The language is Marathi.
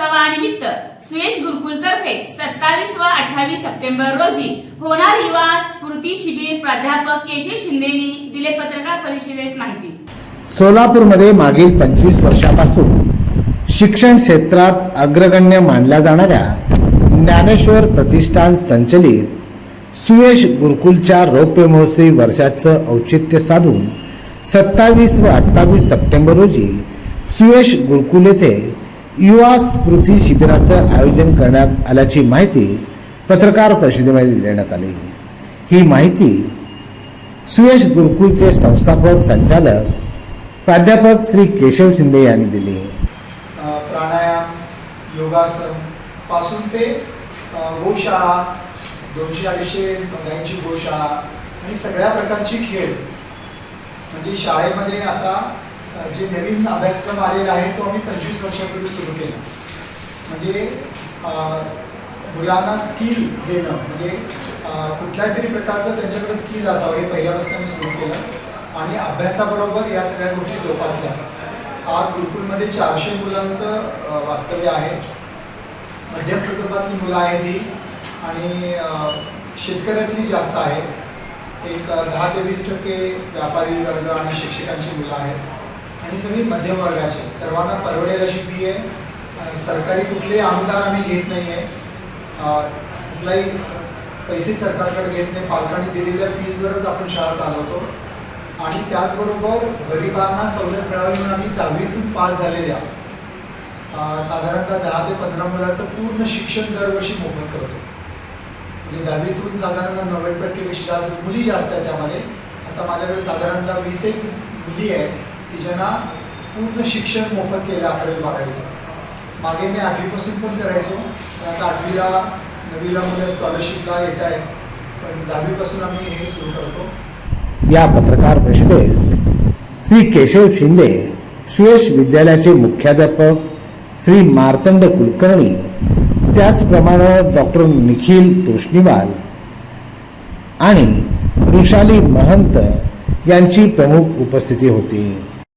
उत्सवानिमित्त सुयश गुरुकुलतर्फे सत्तावीस व अठ्ठावीस सप्टेंबर रोजी होणार युवा स्फूर्ती शिबिर प्राध्यापक केशव शिंदेनी दिले पत्रकार परिषदेत माहिती. सोलापूरमध्ये मागील पंचवीस वर्षापासून शिक्षण क्षेत्रात अग्रगण्य मानल्या जाणाऱ्या ज्ञानेश्वर प्रतिष्ठान संचलित सुयश गुरुकुलच्या रौप्य महोत्सवी वर्षाचं औचित्य साधून सत्तावीस व अठ्ठावीस सप्टेंबर रोजी सुयश गुरुकुल येथे युवा स्मृती शिबिराचं आयोजन करण्यात आल्याची माहिती पत्रकार परिषदेमध्ये देण्यात आली. ही माहिती सुयश गुरुकुलचे संस्थापक संचालक प्राध्यापक श्री केशव शिंदे यांनी दिली. प्राणायाम योगासनपासून ते गोशाळा दोनशे अडीचशे गायींची गोशाळा आणि सगळ्या प्रकारची खेळ. म्हणजे शाळेमध्ये आता जे नवीन अभ्यासक्रम आलेला आहे तो आम्ही पंचवीस वर्षापूर्वी सुरू केला. म्हणजे मुलांना स्किल देणं म्हणजे कुठल्याही तरी प्रकारचं त्यांच्याकडे स्किल असावं हे पहिल्यापासून आम्ही सुरू केलं. आणि अभ्यासाबरोबर या सगळ्या गोष्टी जोपासल्या. आज गुरुकुलमध्ये चारशे मुलांचं वास्तव्य आहे. मध्यम कुटुंबातली मुलं आहेत ही. आणि शेतकऱ्यातली जास्त आहे. एक दहा ते वीस टक्के व्यापारी वर्ग आणि शिक्षकांची मुलं आहेत. आणि सगळी मध्यम वर्गाची. सर्वांना परवडेल अशी फी आहे. सरकारी कुठलेही आमदार आम्ही घेत नाही आहे कुठलाही पैसे सरकारकडे घेत नाही. पालकांनी दिलेल्या फीजवरच आपण शाळा चालवतो. आणि त्याचबरोबर गरिबांना सवलत मिळावी म्हणून आम्ही दहावीतून पास झालेल्या साधारणतः दहा ते पंधरा मुलाचं पूर्ण शिक्षण दरवर्षी मोफत करतो. म्हणजे दहावीतून साधारणतः नव्वद टक्केपेक्षा जास्त मुली जास्त आहेत त्यामध्ये. आता माझ्याकडे साधारणतः वीस एक मुली आहेत. की ज्यांना पूर्ण शिक्षण मोफत केलं अकरावी बारावीचं मागे मी आठवीपासून पण करायचो. पण आता आठवीला नवीला मुलं स्कॉलरशिपला येत आहेत. पण दहावीपासून आम्ही हे सुरू करतो. या पत्रकार परिषदेस श्री केशव शिंदे सुयश विद्यालयाचे मुख्याध्यापक श्री मार्तंड कुलकर्णी त्याचप्रमाणे डॉक्टर निखिल तोष्णीवाल आणि ऋषाली महंत यांची प्रमुख उपस्थिती होती.